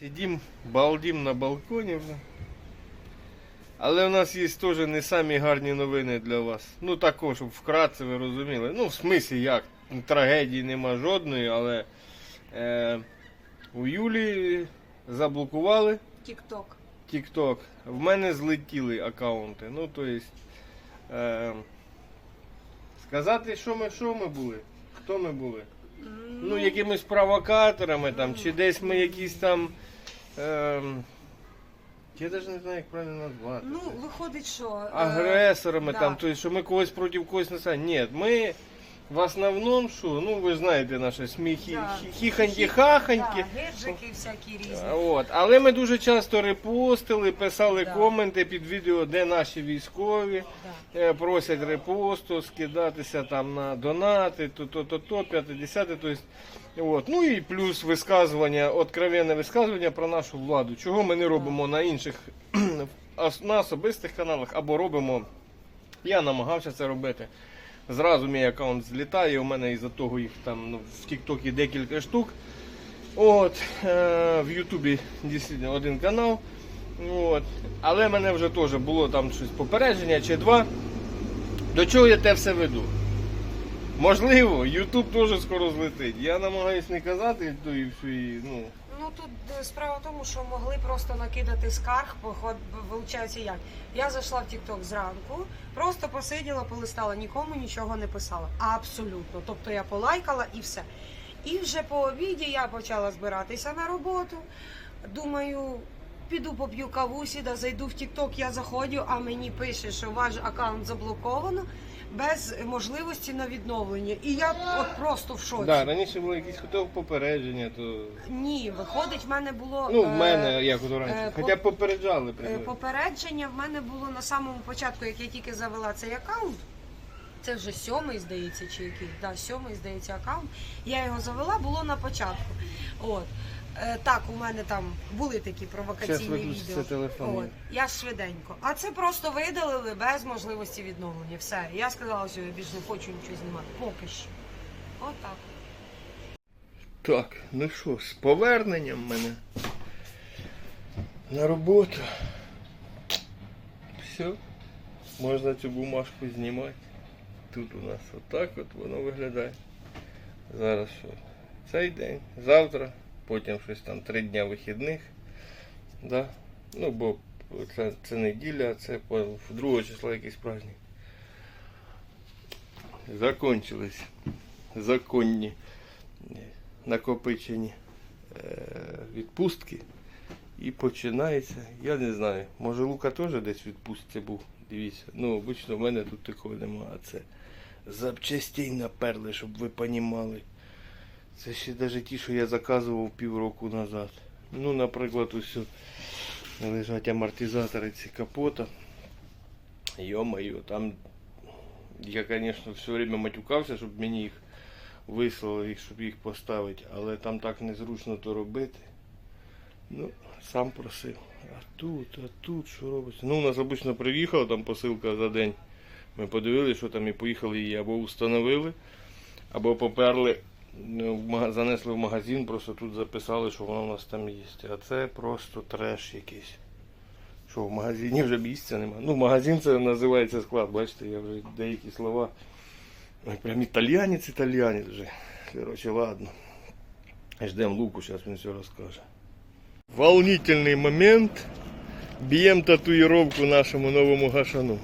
Сидім, балдім на балконі вже. Але в нас є теж не самі гарні новини для вас. Ну також, щоб вкратце ви розуміли. Ну, в смислі як? Трагедії нема жодної, але е, у Юлі заблокували Тік-ток. TikTok. В мене злетіли аккаунти. Ну, то есть, е, сказати, що ми, що ми були? Хто ми були? Ну, якимись провокаторами там, чи десь ми якісь там. Е, я навіть не знаю, як правильно назвати. Ну, це. виходить, що. е, Агресорами да. там, то есть, що ми когось проти когось не Ні, ми в основному що, ну ви знаєте наше сміхи, Да. хіханьки, хаханьки. Да, геджики всякі різні. От. Але ми дуже часто репостили, писали Да. коменти під відео, де наші військові Да. е, просять репосту, скидатися там на донати, то, то, то, то, 50, то есть, от. Ну і плюс висказування, откровенне висказування про нашу владу. Чого ми не робимо на інших на особистих каналах або робимо. Я намагався це робити. Зразу мій аккаунт злітає, у мене із-за того їх там ну, в Тіктокі декілька штук. От, е, в Ютубі дійсно один канал. От. Але в мене вже теж було там щось попередження чи два. До чого я те все веду? Можливо, Ютуб теж скоро злетить. Я намагаюсь не казати, то і все, ну, Ну тут е, справа в тому, що могли просто накидати скарг, поход, виходить як. Я зайшла в TikTok зранку, просто посиділа, полистала, нікому нічого не писала. Абсолютно. Тобто я полайкала і все. І вже по обіді я почала збиратися на роботу. Думаю, піду поп'ю каву, сіда, зайду в TikTok, я заходжу, а мені пише, що ваш аккаунт заблоковано без можливості на відновлення. І я от просто в шоці. да, раніше було якісь хотів попередження, то. Ні, виходить, в мене було. Ну, в е, мене як от раніше. е, Хоча по- попереджали е. Попередження в мене було на самому початку, як я тільки завела цей аккаунт. Це вже сьомий, здається, чи який. Да, сьомий, здається, аккаунт. Я його завела, було на початку. От. Е, так, у мене там були такі провокаційні відео. телефон. От. Я швиденько. А це просто видалили без можливості відновлення. Все. Я сказала, що я більше не хочу нічого знімати. Поки що. Отак. Так, ну що, з поверненням мене на роботу. Все, можна цю бумажку знімати. Тут у нас отак от воно виглядає. Зараз що? Цей день, завтра, потім щось там три дня вихідних. Да? Ну, бо це, це неділя, це по 2 числа якийсь праздник. Закончились законні накопичені е, відпустки. І починається, я не знаю, може Лука теж десь відпустці був. Дивіться. Ну, обично в мене тут такого немає. А це запчастей наперли, щоб ви понімали. Це ще навіть ті, що я заказував півроку назад. Ну, наприклад, ось тут лежать амортизатори ці капота. Йо-моє, там я, звісно, все время матюкався, щоб мені їх вислали, щоб їх поставити, але там так незручно то робити. Ну, сам просив. А тут, а тут що робиться? Ну, у нас обично приїхала там посилка за день. Ми подивилися, що там і поїхали її або встановили, або поперли, занесли в магазин, просто тут записали, що воно у нас там є. А це просто треш якийсь. Що в магазині вже місця немає. Ну, магазин це називається склад, бачите, я вже деякі слова. Прям італіянець, італіянець вже. Короче, ладно. Ждем Луку, зараз він все розкаже. Волнительний момент. Б'ємо татуїровку нашому новому гашану.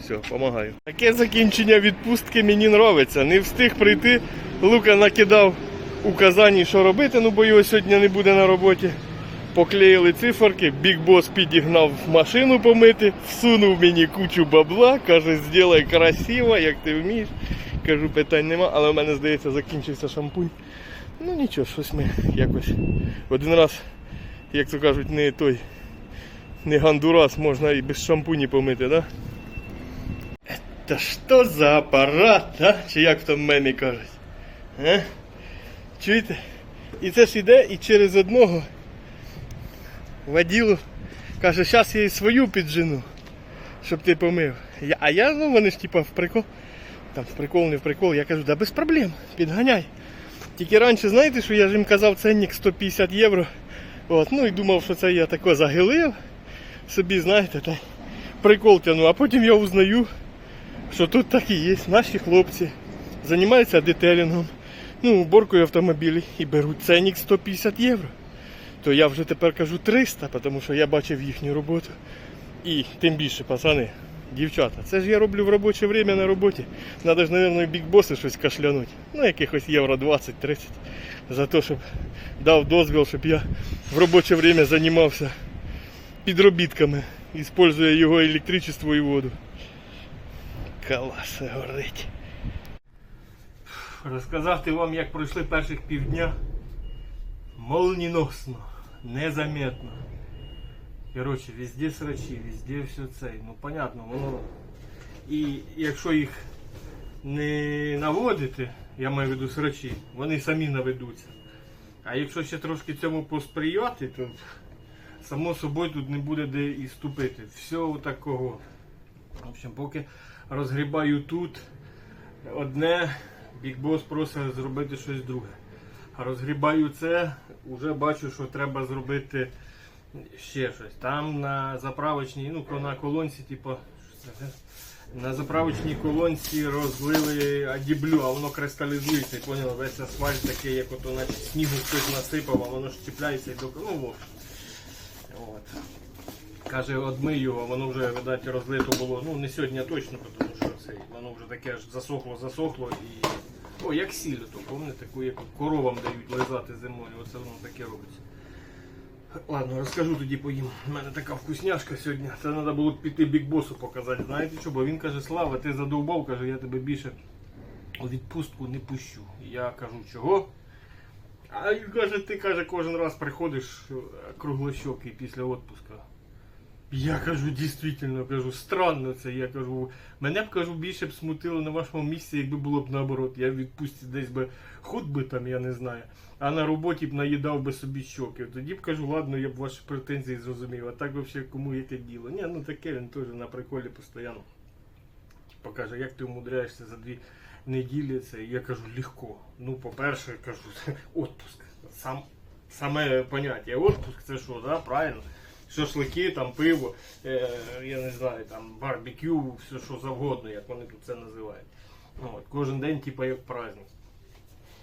Все, помагаю. Таке закінчення відпустки мені нравиться. Не встиг прийти. Лука накидав указані, що робити, ну бо його сьогодні не буде на роботі. Поклеїли циферки, Біг Бос підігнав машину помити, всунув мені кучу бабла, каже, зробай красиво, як ти вмієш. Кажу, питань нема, але в мене, здається, закінчився шампунь. Ну нічого, щось ми якось один раз, як то кажуть, не той, не гандурас, можна і без шампуні помити, да? Та що за апарат, а? Чи як в тому мемі кажуть? А? Чуєте? І це ж іде і через одного воділу каже, зараз я і свою піджену, щоб ти помив. Я, а я, ну вони ж типа в прикол. Там в прикол, не в прикол, я кажу, да без проблем, підганяй. Тільки раніше, знаєте, що я ж їм казав ценник 150 євро От, ну і думав, що це я тако загилив собі, знаєте, та прикол тяну. А потім я узнаю, що тут так і є. Наші хлопці займаються детелінгом, ну, уборкою автомобілів і беруть ценник 150 євро. То я вже тепер кажу 300, тому що я бачив їхню роботу. І тим більше, пацани, дівчата, це ж я роблю в робоче время на роботі. Надо ж, мабуть, бікбоси щось кашлянуть. Ну, якихось євро 20-30. За те, щоб дав дозвіл, щоб я в робоче время займався підробітками, используя його електричество і воду. Клас горить. Розказати вам, як пройшли перших півдня. Молніносно, незаметно. Коротше, везде срачі, везде все це. Ну, понятно, воно. І якщо їх не наводити, я маю в виду срачі, вони самі наведуться. А якщо ще трошки цьому посприяти, то само собою тут не буде де і ступити. Все такого. В общем, поки розгрібаю тут одне, бікбос просить зробити щось друге. Розгрібаю це, вже бачу, що треба зробити ще щось. Там на заправочній, ну на колонці, типу, на заправочній колонці розлили адіблю, а воно кристалізується, поняли, весь асфальт такий, як ото наче снігу хтось насипав, а воно ж чіпляється і до ну. От. Каже, одмий його, воно вже, видать, розлито було. Ну, не сьогодні точно, тому що це, воно вже таке аж засохло, засохло і. О, як сіль, то пам'ятаєте, таку, як коровам дають лизати зимою, оце воно таке робиться. Ладно, розкажу тоді поїм. У мене така вкусняшка сьогодні. Це треба було б піти бікбосу показати. Знаєте що? Бо він каже, Слава, ти задовбав, каже, я тебе більше у відпустку не пущу. Я кажу, чого? А він каже, ти каже, кожен раз приходиш е, круглощокий після відпуска. Я кажу, дійсно, кажу, странно це. Я кажу, мене б кажу, більше б смутило на вашому місці, якби було б наоборот. Я в десь би худ би там, я не знаю. А на роботі б наїдав би собі щоки. Тоді б кажу, ладно, я б ваші претензії зрозумів. А так взагалі кому яке діло. Ні, ну таке він теж на приколі постійно. Типа каже, як ти умудряєшся за дві неділі це. Я кажу, легко. Ну, по-перше, кажу, отпуск. Сам, саме поняття. Отпуск це що, да? правильно? Шашлики, там пиво, е, я не знаю, там барбекю, все що завгодно, як вони тут це називають. От, кожен день, типа, як праздник.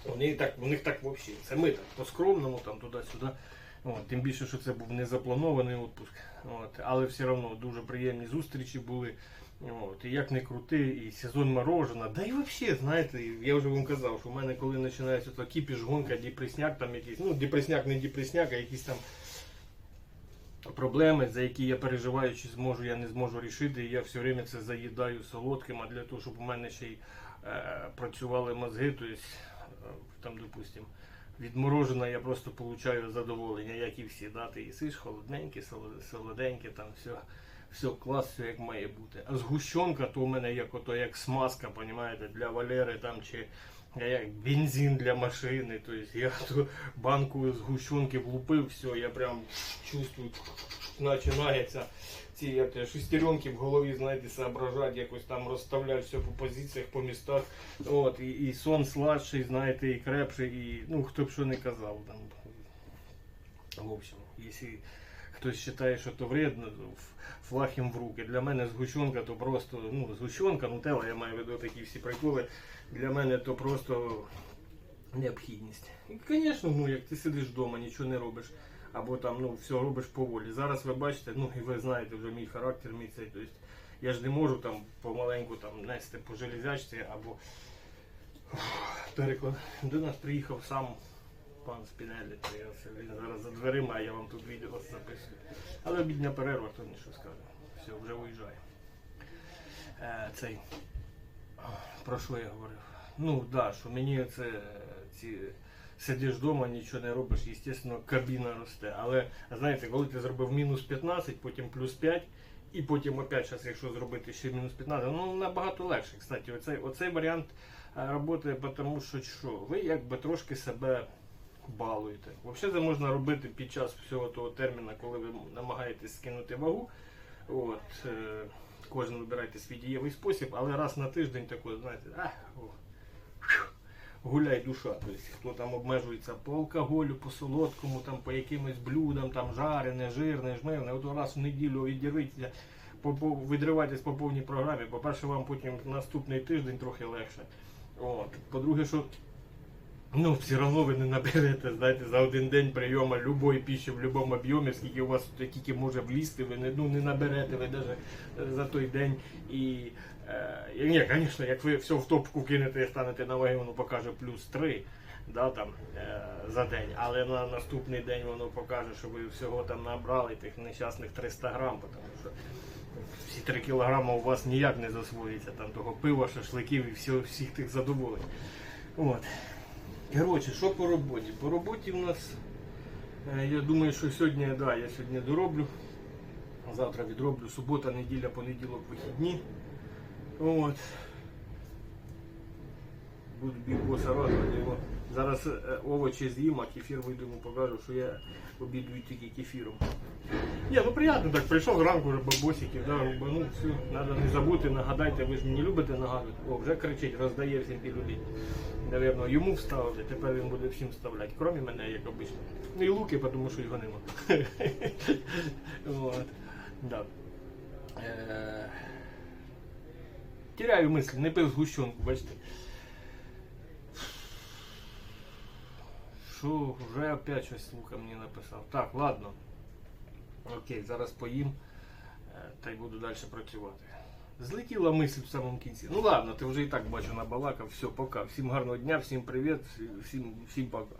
Вони так, у них так взагалі. Це ми так по-скромному, там туди-сюди. От, тим більше, що це був не запланований відпуск. От, але все одно дуже приємні зустрічі були. От, і як не крути, і сезон морожена. Да і взагалі, знаєте, я вже вам казав, що в мене коли починається кіпіш, гонка, депресняк, там якийсь, ну депресняк, не депресняк, а якісь там проблеми, за які я переживаю, чи зможу, я не зможу рішити. І я все время це заїдаю солодким, а для того, щоб у мене ще й е, працювали мозги, то есть, е, там, допустим, від я просто получаю задоволення, як і всі. Да? Ти їсиш холодненьке, солоденьке, там все, все клас, все як має бути. А згущенка, то у мене як ото як смазка, понімаєте, для Валери там чи як бензин для машини. Тобто я ту банку згущенки влупив, все, я прям чувствую, починається ці як шестеренки в голові, знаєте, соображати, якось там розставляти все по позиціях, по містах. От, і, і сон сладший, знаєте, і крепший, і ну хто б що не казав. Там. В общем, якщо хтось вважає, що то вредно, то ф- флаг їм в руки. Для мене згущенка то просто, ну, згущенка, нутелла, я маю в виду такі всі приколи. Для мене то просто необхідність. І, звісно, ну, як ти сидиш вдома, нічого не робиш, або там ну, все робиш поволі. Зараз ви бачите, ну і ви знаєте вже мій характер, мій цей. Тобто, я ж не можу там помаленьку там нести по железячці або переклад. До нас приїхав сам пан Спінелі, то я все, він зараз за дверима, а я вам тут відео записую. Але обідня перерва, то нічого скаже. Все, вже виїжджає. Е, цей. Про що я говорив? Ну так, да, що мені це ці. Сидиш вдома, нічого не робиш, звісно, кабіна росте. Але знаєте, коли ти зробив мінус 15, потім плюс 5, і потім опять зараз, якщо зробити ще мінус 15, ну набагато легше. Кстати, оцей, оцей варіант роботи, тому що що, ви якби трошки себе балуєте. Взагалі це можна робити під час всього того терміну, коли ви намагаєтесь скинути вагу. От, е, кожен вибирайте свій дієвий спосіб, але раз на тиждень такий, знаєте, а, о, гуляй душа. Тобто, хто там обмежується по алкоголю, по солодкому, там, по якимось блюдам, там жарене, жирне, жмивне, от раз в неділю відірвіться, відривайтесь по повній програмі. По-перше, вам потім наступний тиждень трохи легше. От. По-друге, що Ну, все одно ви не наберете, знаєте, за один день прийому любої піші в будь-якому об'ємі, скільки у вас тільки може влізти, ви не, ну, не наберете ви навіть за той день. І, е, ні, звісно, як ви все в топку кинете і станете на ваги, воно покаже плюс 3 да, там, е, за день. Але на наступний день воно покаже, що ви всього там набрали тих нещасних 300 грам, тому що всі 3 кілограми у вас ніяк не засвоїться, там того пива, шашликів і всього, всіх тих задоволень. От. Коротше, що по роботі? По роботі у нас, е, я думаю, що сьогодні, да, я сьогодні дороблю. Завтра відроблю. Субота, неділя, понеділок, вихідні. От. Буду бігбоса радувати його. Зараз е, овочі з'їм, а кефір вийду йому покажу, що я обідую тільки кефіром. Ні, ну приємно так, прийшов зранку вже бабосиків, да, рубанув, все, треба не забути, нагадайте, ви ж мені любите нагадувати. О, вже кричить, роздає всім пілюлі. Наверно, йому вставити, тепер він буде всім вставляти, крім мене, як обично. Ну і луки, тому що його нема. Да. Е, Теряю мислі, не пив згущенку, бачите. Що, вже опять щось Лука мені написав. Так, ладно. Окей, зараз поїм е, та й буду далі працювати. Злетіла мисль в самому кінці. Ну ладно, ти вже і так бачу набалакав. Все, пока. Всім гарного дня, всім привіт, всім, всім пока.